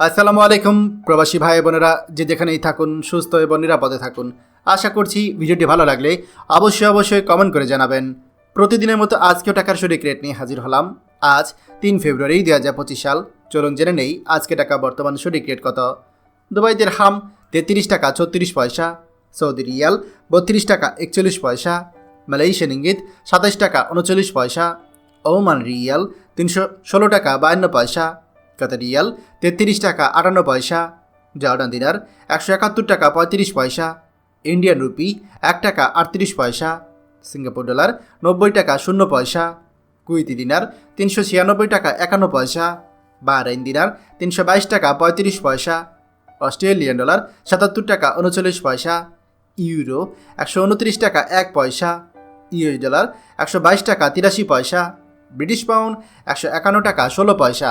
আসসালামু আলাইকুম, প্রবাসী ভাই বোনেরা যে যেখানেই থাকুন, সুস্থ এবং নিরাপদে থাকুন। আশা করছি ভিডিওটি ভালো লাগলে অবশ্যই অবশ্যই কমেন্ট করে জানাবেন। প্রতিদিনের মতো আজকেও টাকার শরিক রেট নিয়ে হাজির হলাম। আজ তিন ফেব্রুয়ারি দুই হাজার পঁচিশ সাল। চলুন জেনে নেই আজকে টাকা বর্তমান শরিক রেট কত। দুবাইদের হাম তেত্রিশ টাকা ছত্রিশ পয়সা, সৌদি রিয়াল বত্রিশ টাকা একচল্লিশ পয়সা, মালয়েশিয়ান ইঙ্গিত সাতাশ টাকা উনচল্লিশ পয়সা, ওমান রিয়াল তিনশো ষোলো টাকা বায়ান্ন পয়সা কাতার রিয়াল, তেত্রিশ টাকা আটান্ন পয়সা, জর্ডান দিনার একশো একাত্তর টাকা পঁয়ত্রিশ পয়সা, ইন্ডিয়ান রুপি এক টাকা আটত্রিশ পয়সা, সিঙ্গাপুর ডলার নব্বই টাকা শূন্য পয়সা কুইতি দিনার তিনশো ছিয়ানব্বই টাকা একান্ন পয়সা, বাহরাইন দিনার তিনশো বাইশ টাকা পঁয়ত্রিশ পয়সা, অস্ট্রেলিয়ান ডলার সাতাত্তর টাকা উনচল্লিশ পয়সা, ইউরো একশো উনত্রিশ টাকা এক পয়সা, ইউএস ডলার একশো বাইশ টাকা তিরাশি পয়সা, ব্রিটিশ পাউন্ড একশো একান্ন টাকা ষোলো পয়সা।